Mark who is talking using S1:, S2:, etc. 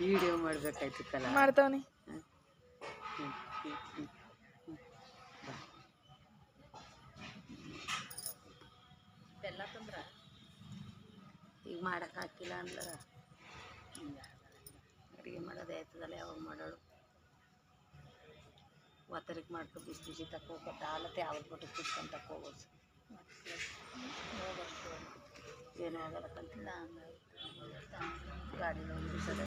S1: Video ಮಾಡ್ಬೇಕಾಯ್ತು
S2: ಮಾಡ್ತಾವನಿ.
S1: ಬೆಲ್ಲ ತಂದ್ರ? ಈಗ ಮಾಡಕ್ಕೆ ಹಾಕಿಲ್ಲ ಅಂದ್ರೆ ಅಡುಗೆ ಮಾಡೋದೇ ಆಯ್ತದಲ್ಲ ಯಾವಾಗ ಮಾಡೋಳು? ಒತ್ತರಿಗೆ ಮಾಡ್ಕೊ ಬಿಸಿ ಬಿಸಿ ತಕ್ಕೋಕೊಟ್ಟು ಹಾಲತ್ತೆ ಯಾವಾಗ ಬಿಟ್ಟು ಕುತ್ಕೊಂಡು ತಕ್ಕೋಬೋದು ಏನೂ ಆಗಲ್ಲ ಕಲ್ತಿಲ್ಲ 没有意思的。